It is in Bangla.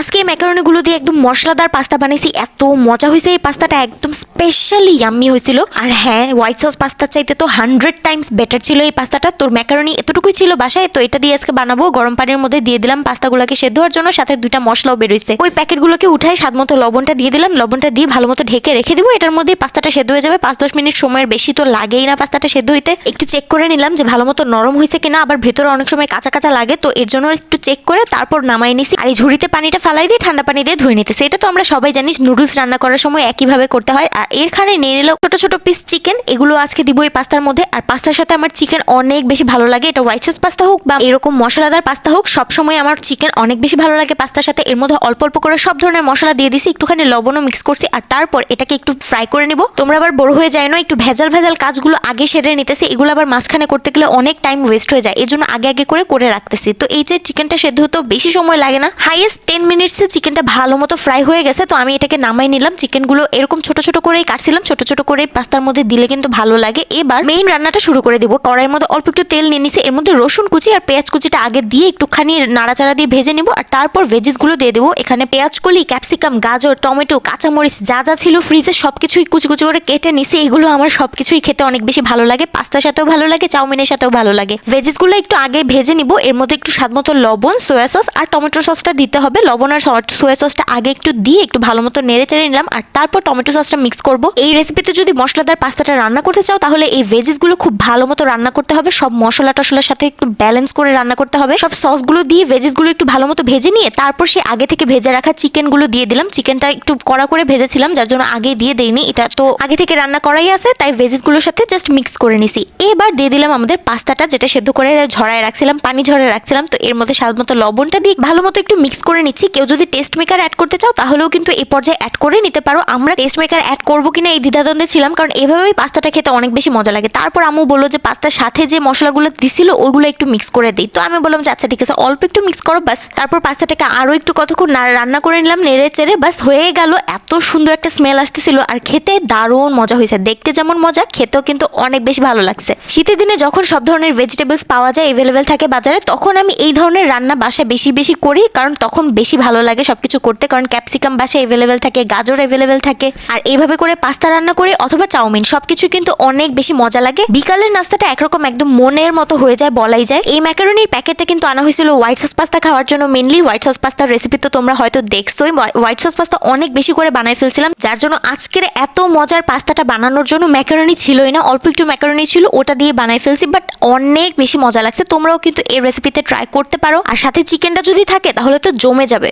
আজকে এই ম্যাকারনিগুলো দিয়ে একদম মশলাদার পাস্তা বানিয়েছি এত মজা হয়েছে এই পাস্তাটা একদম স্পেশালি ইয়াম্মি হয়েছিল আর হ্যাঁ হোয়াইট সস পাস্তার চাইতে তো হান্ড্রেড টাইমস বেটার ছিল এই পাস্তাটা তোর ম্যাকারনি এতটুকুই ছিল বাসায়, তো এটা দিয়ে আজকে বানাবো। গরম পানির মধ্যে দিয়ে দিলাম পাস্তাগুলোকে সেদ্ধ হওয়ার জন্য, সাথে দুইটা মশলাও বেরোইছে। ওই প্যাকেটগুলোকে উঠাই স্বাদ মতো লবণটা দিয়ে দিলাম। লবণটা দিয়ে ভালো মতো ঢেকে রেখে দিব। এটার মধ্যে পাস্তাটা সেদ্ধ হয়ে যাবে। পাঁচ দশ মিনিট সময়ের বেশি তো লাগেই না পাস্তাটা সেদ্ধ হইতে। একটু চেক করে নিলাম যে ভালো মতো নরম হয়েছে কিনা। আবার ভেতরে অনেক সময় কাঁচা কাঁচা লাগে, তো এর জন্য একটু চেক করে তারপর নামাই নিছি। আর এই ঝুড়িতে পানিটা ফালাই দিয়ে ঠান্ডা পানি দিয়ে ধুয়ে নিতেছে। এটা তো আমরা সবাই জানি নুডলস রান্না করার সময় একইভাবে করতে হয়। আর এরখানে নিয়ে নিলাম ছোটো ছোটো পিস চিকেন এগুলো আজকে দিব এই পাস্তার মধ্যে। আর পাস্তার সাথে আমার চিকেন অনেক বেশি ভালো লাগে। এটা হোয়াইট সস পাস্তা হোক বা এরকম মশলাদার পাস্তা হোক, সবসময় আমার চিকেন অনেক বেশি ভালো লাগে পাস্তার সাথে। এর মধ্যে অল্প অল্প করে সব ধরনের মশলা দিয়ে দিছি। একটুখানি লবণও মিক্স করছি। আর তারপর এটাকে একটু ফ্রাই করে নিব। তোমরা আবার বড় হয়ে যায় না, একটু ভেজাল ভেজাল কাজগুলো আগে সেরে নিতেছি। এগুলো আবার মাঝখানে করতে গেলে অনেক টাইম ওয়েস্ট হয়ে যায়। এর জন্য আগে আগে করে করে রাখতেছি। তো এই যে চিকেনটা সেদ্ধ হতেও বেশি সময় লাগে না। হাইয়েস্ট টেন মিনিটসে চিকেনটা ভালো মতো ফ্রাই হয়ে গেছে, তো আমি এটাকে নামাই নিলাম। চিকেনগুলো এরকম ছোট ছোট করেই কাটছিলাম, ছোট ছোট করে পাস্তার মধ্যে দিলে কিন্তু ভালো লাগে। এবার মেইন রান্নাটা শুরু করে দিব। কড়াইয়ের মধ্যে অল্প একটু তেল নিয়ে নিছি, এর মধ্যে রসুন কুচি আর পেঁয়াজ কুচিটা আগে দিয়ে একটুখানি নাড়াচাড়া দিয়ে ভেজে নিব, আর তারপর ভেজিসগুলো দিয়ে দেবো। এখানে পেঁয়াজ কলি ক্যাপসিকাম গাজর, টমেটো, কাঁচামরিচ যা যা ছিল ফ্রিজে সবকিছুই কুচি কুচি করে কেটে নিছি। এগুলো আমার সবকিছুই খেতে অনেক বেশি ভালো লাগে পাস্তার সাথেও ভালো লাগে, চাউমিনের সাথেও ভালো লাগে। ভেজিসগুলো একটু আগে ভেজে নিব, এর মধ্যে একটু স্বাদ মতো লবণ সোয়া সস আর টমেটো সসটা দিতে হবে। লবণ আর সোয়া সসটা আগে একটু দিয়ে একটু ভালো মতো নেড়ে চেড়ে নিলাম, আর তারপর টমেটো সসটা মিক্স করব। এই রেসিপিতে যদি মশলাদার পাস্তাটা রান্না করতে চাও, তাহলে এই ভেজিসগুলো খুব ভালো মতো রান্না করতে হবে। সব মশলা টশলার সাথে একটু ব্যালেন্স করে রান্না করতে হবে। সব সসগুলো দিয়ে ভেজিসগুলো একটু ভালো মতো ভেজে নিয়ে, তারপর সে আগে থেকে ভেজে রাখা চিকেনগুলো দিয়ে দিলাম। চিকেনটা একটু কড়া করে ভেজেছিলাম, যার জন্য আগে দিয়ে দেইনি। এটা তো আগে থেকে রান্না করাই আছে, তাই ভেজিসগুলোর সাথে জাস্ট মিক্স করে নিছি। এবার দিয়ে দিলাম আমাদের পাস্তাটা, যেটা সেদ্ধ করে ঝরায় রাখছিলাম, পানি ঝরায় রাখছিলাম। তো এর মধ্যে স্বাদ মতো লবণটা দিয়ে ভালো মতো একটু মিক্স করে নিচ্ছি। কেউ যদি টেস্ট মেকার অ্যাড করতে চাও, তাহলেও কিন্তু এই পর্যায়ে অ্যাড করে নিতে পারো। আমরা টেস্ট মেকার অ্যাড করব কিনা এই দ্বিধাদ্বন্দ্বে ছিলাম, কারণ এভাবেই পাস্তাটা খেতে অনেক বেশি মজা লাগে। তারপর আম্মু বলল যে, পাস্তার সাথে যে মশলাগুলো দিছিল, ওইগুলো একটু মিক্স করে দিই। তো আমি বললাম যে আচ্ছা ঠিক আছে, অল্প একটু মিক্স করো বাস তারপর পাস্তাটাকে আরও একটু কতক্ষণ রান্না করে নিলাম, নেড়ে চেড়ে বাস হয়ে গেল। এত সুন্দর একটা স্মেল আসতেছিল, আর খেতে দারুণ মজা হয়েছে। দেখতে যেমন মজা, খেতেও কিন্তু অনেক বেশি ভালো লাগছে। শীতের দিনে যখন সব ধরনের ভেজিটেবলস পাওয়া যায় এভেলেবেল থাকে বাজারে, তখন আমি এই ধরনের রান্না বাসায় বেশি বেশি করি, কারণ তখন বেশি ভালো লাগে সবকিছু করতে, কারণ ক্যাপসিকাম বাসায় এভেলেবেল থাকে, গাজর এভেলেবেল থাকে। আর এইভাবে করে পাস্তা রান্না করি অথবা চাউমিন, সবকিছু কিন্তু অনেক বেশি মজা লাগে। বিকালের নাস্তাটা একরকম একদম মনের মতো হয়ে যায়, বলাই যায়। এই ম্যাকারনির প্যাকেটটা কিন্তু আনা হয়েছিল হোয়াইট সস পাস্তা খাওয়ার জন্য মেনলি হোয়াইট সস পাস্তার রেসিপি তো তোমরা হয়তো দেখছোই। হোয়াইট সস পাস্তা অনেক বেশি করে বানাই ফেলছিলাম, যার জন্য আজকের এত মজার পাস্তাটা বানানোর জন্য ম্যাকারনি ছিলই না। অল্প একটু ম্যাকারনি ছিল, ওটা দিয়ে বানাই ফেলছি বাট অনেক বেশি মজা লাগছে। তোমরাও কিন্তু এই রেসিপিতে ট্রাই করতে পারো। আর সাথে চিকেনটা যদি থাকে, তাহলে তো জমে যাবে।